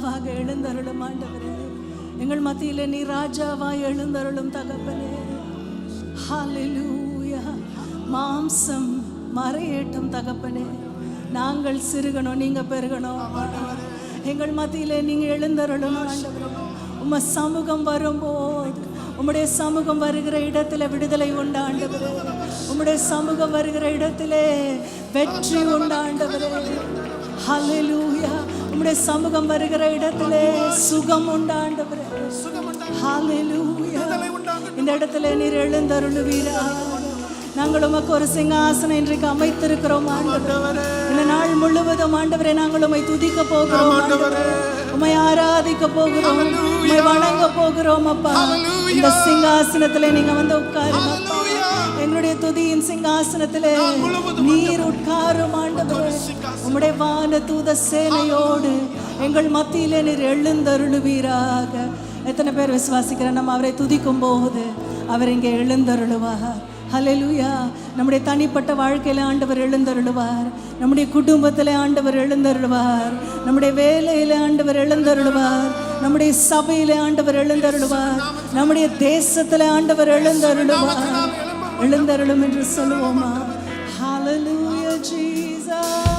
ராஜாவாக எழுந்தருளும் ஆண்டவரே. எங்கள் மத்தியில நீ ராஜாவாய் எழுந்தருளும் தகப்பனே. ஹalleluya. மாம்சம் மறையேட்டும் தகப்பனே. நாங்கள் சிறுகணும் நீங்க பெருகணும் எங்கள் மத்தியில நீங்க எழுந்தருளும் உம சமூகம் வரும்போது உம்முடைய சமூகம் வருகிற இடத்துல விடுதலை உண்டாண்டவரே உம்முடைய சமூகம் வருகிற இடத்திலே வெற்றி உண்டாண்டவரே ஹalleluya. உம்முடைய சமூகம் வருகிற இடத்திலே சுகம் உண்டு ஆண்டவரே ஹalleluya இந்த இடத்துல நீர் எழுந்தருளுவீரா நாங்கள் உமக்கு ஒரு சிங்காசனம் இன்றைக்கு அமைத்திருக்கிறோம் ஆண்டவரே இந்த நாள் முழுவதும் ஆண்டவரே நாங்கள் உம்மை துதிக்க போகிறோம் உம்மை ஆராதிக்க போகிறோம் உம்மை வணங்க போகிறோம் அப்பா இந்த சிங்காசனத்துல நீங்க வந்து உட்காருங்க. எங்களுடைய துதியின் சிங்காசனத்திலே நீர் உட்காரும் ஆண்டவரே. உம்முடைய வான தூத சேனையோடு எங்கள் மத்தியிலே நீர் எழுந்தருளுவீராக. எத்தனை பேர் விசுவாசிக்கிற நம்ம அவரை துதிக்கும் போது அவர் இங்கே எழுந்தருளுவார். ஹalleluya நம்முடைய தனிப்பட்ட வாழ்க்கையில ஆண்டவர் எழுந்தருளுவார். நம்முடைய குடும்பத்தில் ஆண்டவர் எழுந்தருளுவார். நம்முடைய வேலையில ஆண்டவர் எழுந்தருளுவார். நம்முடைய சபையில ஆண்டவர் எழுந்தருளுவார். நம்முடைய தேசத்துல ஆண்டவர் எழுந்தருளுவார். எழுந்தருளும் என்று சொல்லுவோமா? ஹalleluya Jesus.